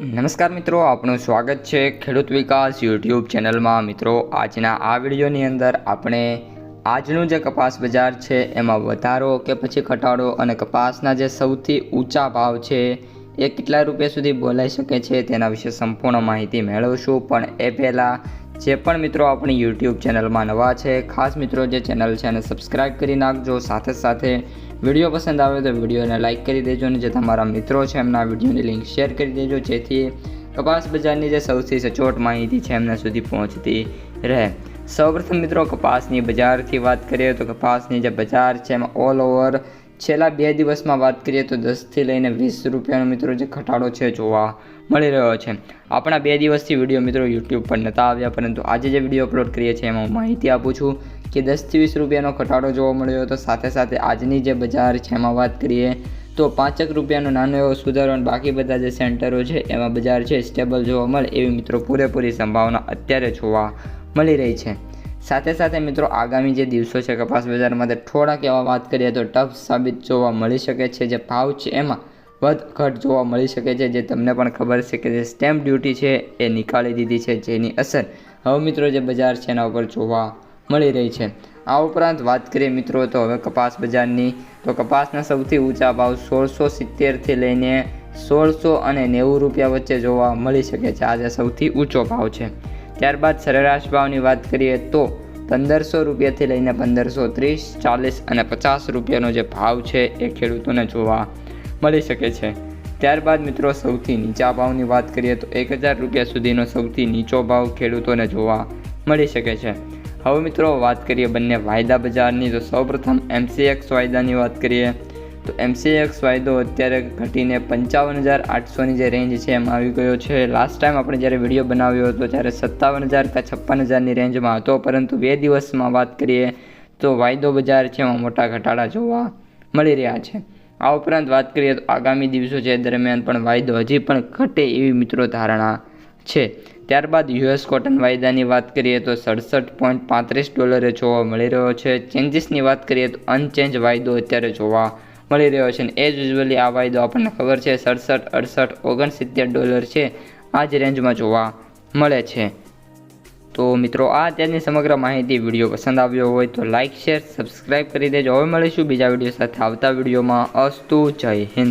નમસ્કાર મિત્રો, આપનું સ્વાગત છે ખેડૂત વિકાસ યુટ્યુબ ચેનલમાં. મિત્રો, આજના આ વિડીયોની અંદર આપણે આજનું જે કપાસ બજાર છે, એમાં વધારો કે પછી ઘટાડો અને કપાસના જે સૌથી ઊંચા ભાવ છે, એ કેટલા રૂપિયા સુધી બોલાઈ શકે છે તેના વિશે સંપૂર્ણ માહિતી મેળવશું. પણ એ પહેલાં જે પણ મિત્રો આપણી યુટ્યુબ ચેનલમાં નવા છે, ખાસ મિત્રો જે ચેનલ છે એને સબસ્ક્રાઈબ કરી નાખજો. સાથે સાથે વીડિયો પસંદ આવે તો વિડીયોને લાઇક કરી દેજો અને જે તમારા મિત્રો છે એમના વિડીયોની લિંક શેર કરી દેજો, જેથી કપાસ બજારની જે સૌથી સચોટ માહિતી છે એમના સુધી પહોંચતી રહે. સૌપ્રથમ મિત્રો કપાસની બજારથી વાત કરીએ તો કપાસની જે બજાર છે એમાં ઓલ ઓવર છેલ્લા બે દિવસમાં વાત કરીએ તો દસથી લઈને વીસ રૂપિયાનો મિત્રો જે ઘટાડો છે જોવા મળી રહ્યો છે. આપણા બે દિવસથી વીડિયો મિત્રો યુટ્યુબ પર નહોતા આવ્યા, પરંતુ આજે જે વીડિયો અપલોડ કરીએ છીએ એમાં હું માહિતી આપું છું કે દસથી વીસ રૂપિયાનો ઘટાડો જોવા મળ્યો હતો. સાથે સાથે આજની જે બજાર છે એમાં વાત કરીએ તો પાંચેક રૂપિયાનો નાનો એવો સુધારો અને બાકી બધા જે સેન્ટરો છે એમાં બજાર છે સ્ટેબલ જોવા મળે એવી મિત્રો પૂરેપૂરી સંભાવના અત્યારે જોવા મળી રહી છે. સાથે સાથે મિત્રો, આગામી જે દિવસો છે કપાસ બજારમાં થોડાક એવા વાત કરીએ તો ટફ સાબિત જોવા મળી શકે છે. જે ભાવ છે એમાં વધ ઘટ જોવા મળી શકે છે. જે તમને પણ ખબર છે કે જે સ્ટેમ્પ ડ્યુટી છે એ નીકાળી દીધી છે, જેની અસર હવે મિત્રો જે બજાર છે એના ઉપર જોવા મળી રહી છે. આ ઉપરાંત વાત કરીએ મિત્રો, તો હવે કપાસ બજારની, તો કપાસના સૌથી ઊંચા ભાવ સોળસો સિત્તેરથી લઈને સોળસો અને નેવું રૂપિયા વચ્ચે જોવા મળી શકે છે. આજે સૌથી ઊંચો ભાવ છે. ત્યારબાદ સરેરાશ ભાવની વાત કરીએ તો પંદરસો રૂપિયાથી લઈને પંદરસો ત્રીસ, ચાલીસ અને પચાસ રૂપિયાનો જે ભાવ છે એ ખેડૂતોને જોવા મળી શકે છે. ત્યારબાદ મિત્રો સૌથી નીચા ભાવની વાત કરીએ તો એક હજાર રૂપિયા સુધીનો સૌથી નીચો ભાવ ખેડૂતોને જોવા મળી શકે છે. હવે મિત્રો વાત કરીએ બંને વાયદા બજારની. તો સૌપ્રથમ એમસીએક્સ વાયદાની વાત કરીએ. તો એમસીએક્સ વાયદો અત્યારે ઘટીને પંચાવન હજાર આઠસોની જે રેન્જ છે એમાં આવી ગયો છે. લાસ્ટ ટાઈમ આપણે જ્યારે વીડિયો બનાવ્યો હતો ત્યારે સત્તાવન હજાર કે છપ્પન હજારની રેન્જમાં હતો. પરંતુ બે દિવસમાં વાત કરીએ તો વાયદો બજાર છે એમાં મોટા ઘટાડા જોવા મળી રહ્યા છે. આ ઉપરાંત વાત કરીએ તો આગામી દિવસો છે દરમિયાન પણ વાયદો હજી પણ ઘટે એવી મિત્રો ધારણા છે. ત્યારબાદ યુએસ કોટન વાયદાની વાત કરીએ તો સડસઠ પોઈન્ટ પાંત્રીસ ડોલરે જોવા મળી રહ્યો છે. ચેન્જીસની વાત કરીએ તો અનચેન્જ વાયદો અત્યારે જોવા મળી રહ્યો છે એઝ યુઝ્યુઅલી આ વાયદો આપણને ખબર છે, સડસઠ, અડસઠ, ઓગણસિત્તેર ડોલર છે. આ જ રેન્જમાં જોવા મળે છે. તો મિત્રો, આ અત્યારની સમગ્ર માહિતી વીડિયો પસંદ આવ્યો હોય તો લાઇક શેર સબસ્ક્રાઈબ કરી દેજો. હવે મળીશું બીજા વીડિયો સાથે આવતા વિડીયોમાં. અસ્તુ, જય હિન્દ.